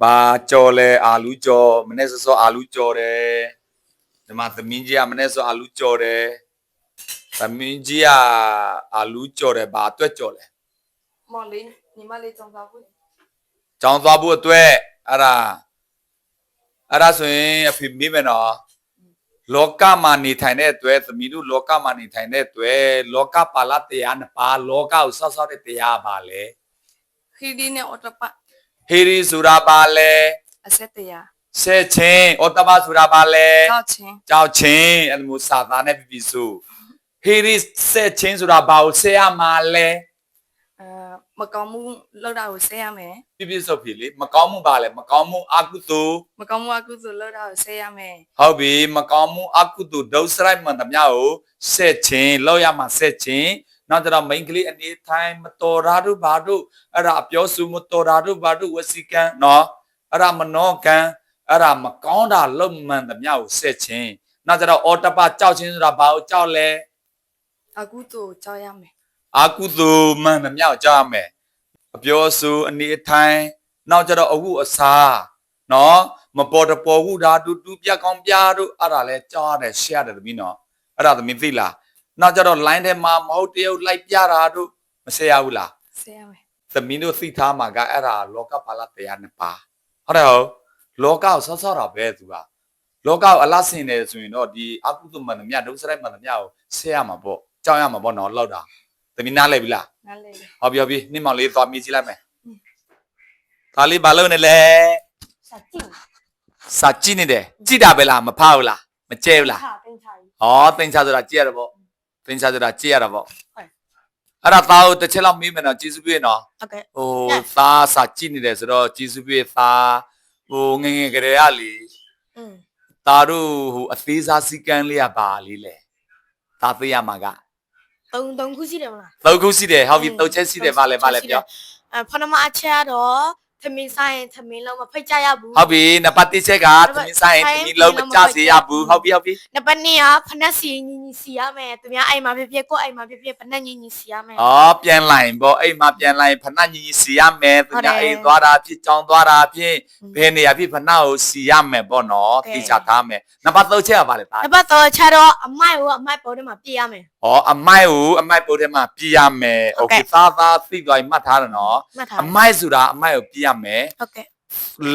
ဘာကြော်လဲအာလူကြော်မနေ့စောစောအာလူကြော်တယ်ဒီမှာသမင်းကြီးကမနေ့စောအာလူကြော်တယ်သမင်းကြီးကအာလူကြော်တယ်ဘာအတွက်ကြော်လဲမော်လေးညီမလေးကြောင်စားဖို့ကြောင်းသွားဖို့အတွက်အဲ့ဒါအဲ့ဒါဆိုရင်အဖေမိမယ်နော်လောကမှာနေထိုင်တဲ့အတွက်သမီးတို့လောကမှာနေထိုင်တဲ့အတွက်လောကပါဠတရားနှစ်ပါးလောကကိုစောက်စောက်တဲ့တရားပါလေခီဒီနဲ့အော်တပ ဟေရီဆိုတာပါလေအဆက်တရားဆဲချင်းဩတ္တပဆိုတာပါလေတောက်ချင်းကြောက်ချင်းအဲ့လိုမျိုးစာသားနဲ့ပြပြဆိုဟေရီဆဲချင်းဆိုတာဘာကိုဆဲရမှာလဲအဲမကောင်းမှုလောက်တာကိုဆဲရမယ်ပြပြဆိုဖြစ်လေမကောင်းမှုပါလေမကောင်းမှုအကုသိုလ်မကောင်းမှုအကုသိုလ်လောက်တာကိုဆဲရမယ်ဟုတ်ပြီမကောင်းမှုအကုသိုလ်ဒုစရိုက်မှန်သမျှကိုဆဲချင်းလောက်ရမှာဆဲချင်း နောက်ကြတော့ main ကလေးအနေထိုင်မတော်တာတို့ဘာတို့အဲ့ဒါအပြောစုမတော်တာတို့ဘာတို့ဝစီကံနော်အဲ့ဒါမနောကံအဲ့ဒါမကောင်းတာလုံမှန်သမျှကိုဆဲချင်းနောက်ကြတော့အော်တပကြောက်ချင်းဆိုတာဘာကိုကြောက်လဲအကုသိုလ်ကြောက်ရမယ်အာကုသိုလ်မှန်သမျှကိုကြားရမယ်အပြောအဆိုအနေအထိုင်နောက်ကြတော့အဟုအစားနော်မပေါ်တပေါ်ဟုဒါတူတူပြက်ကောင်းပြတို့အဲ့ဒါလဲကြားရတယ်ရှက်ရတယ်သမီးနော်အဲ့ဒါသမီးသိလား နောက်ကြတော့ line ထဲမှာမဟုတ်တရုပ်လိုက်ပြတာတို့မဆဲရဘူးလားဆဲရမယ်သမီးတို့သိထားမှာကအဲ့ဒါလောကပါဠတရားနှစ်ပါးဟုတ်တယ်ဟုတ်လောကကိုဆော့ဆော့တာပဲသူကလောကကိုအလားဆင်တယ်ဆိုရင်တော့ဒီအကုသိုလ်မှန်သမျှဒုစရိုက်မှန်သမျှကိုဆဲရမှာပေါ့ကြောက်ရမှာပေါ့နော်လောက်တာသမီးနားလဲပြီလားနားလေလေဟောပြောပြီနှင်းမောင်လေးသွားမြည်ကြည့်လိုက်မယ်ဒါလေးဘာလုပ်နေလဲစာကြည့်စာကြည့်နေတယ်ကြည့်တာပဲလားမဖားဘူးလားမကျဲဘူးလားဟာတင်းချာကြီးဟောတင်ချဆိုတာကြည့်ရတာပေါ့ တင်ချဆိုတာကြည့်ရတာပေါ့ဟုတ်အဲ့ဒါသားကိုတစ်ချက်လောက်မေးမယ်နော်ကျေးဇူးပြုရနော်ဟုတ်ကဲ့ဟိုသားစာကြည့်နေတယ်ဆိုတော့ကျေးဇူးပြုသားဟိုငယ်ငယ်ကလေးကလေอืมသားတို့ဟိုအသေးစားစီကန်းလေးကပါလေးလေသားသိရမှာကတုံတုံခုရှိတယ်မလားသုံးခုရှိတယ်ဟောပြီသုံးချက်ရှိတယ်ဗာလဲဗာလဲပြောအဲဖနမအချက်ကတော့ သမင်းဆိုင်သမင်းလုံးမဖိတ်ကြရဘူး ဟုတ်ပြီနံပါတ်1ချက်ကသမင်းဆိုင်သမင်းလုံးမကြစေရဘူးဟုတ်ပြီဟုတ်ပြီ နံပါတ်2ကဖနက်စီညီညီစီရမယ်သူများအိမ်မှာဖြစ်ဖြစ်ကိုယ့်အိမ်မှာဖြစ်ဖြစ်ဖနက်ညီညီစီရမယ် อ๋อပြန်လိုက်ပေါ့အိမ်မှာပြန်လိုက်ဖဏညီညီစီရမယ်သူ ဟုတ် က တယ် အိမ်သွားတာဖြစ်ကြောင်းသွားတာဖြစ်ဘယ်နေရာဖြစ်ဖဏကိုစီရမယ်ပေါ့နော် ဟုတ်ကဲ့ သိချထားမယ်နံပါတ်3ချက်ကပါလေသား နံပါတ်3ချက်တော့အမိုက်ကိုအမိုက်ပေါ်ထဲမှာပြည့်ရမယ် ဩအမိုက်ကိုအမိုက်ပို့ထဲမှာပြရမယ်โอ ဟုတ် เค ကဲ့ သားသားသိသွားပြီမှတ်ထားတယ်နော် မှတ်ထား အမိုက်ဆိုတာအမိုက်ကိုပြရ မယ်ဟုတ်ကဲ့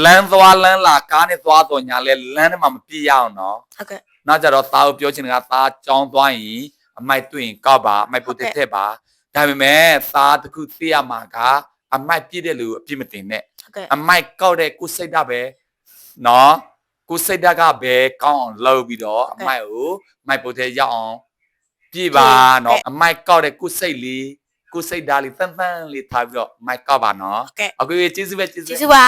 လမ်းသွားလမ်းလာကားနဲ့သွားတော့ညာလဲလမ်းထဲမှာမပြရအောင်နော်ဟုတ်ကဲ့နောက်ကြတော့သားကိုပြောချင်တာကသားကြောင်းသွားရင်အမိုက်တွေ့ရင်ကောက်ပါအမိုက်ပို့ဟုတ်တဲ့ကဲ့ထက်ပါဒါပေမဲ့သားတစ်ခုသိရမှာကအမိုက်ပြည့်တဲ့လူအပြစ်မတင်နဲ့ဟုတ်ကဲ့အမိုက်ကောက်တဲ့ကိုယ်စိတ်ဓာတ်ပဲနော်ကိုယ်စိတ်ဓာတ်ကပဲကောင်းအောင်လုပ်ပြီးတော့အမိုက်ကိုမိုက်ပိုတဲ့ရောက်အောင်ပြည့်ပါနော်အမိုက်ကောက်တဲ့ကိုယ်စိတ်လေး ကိုယ်စိတ်ဓာတ်လေးတန်တန်လေးထားပြီးတော့မိုက်ကောက်ပါနော်ဟုတ်ကဲ့အခုကျေးဇူးပဲကျေးဇူးကျေးပဲဇူးပါ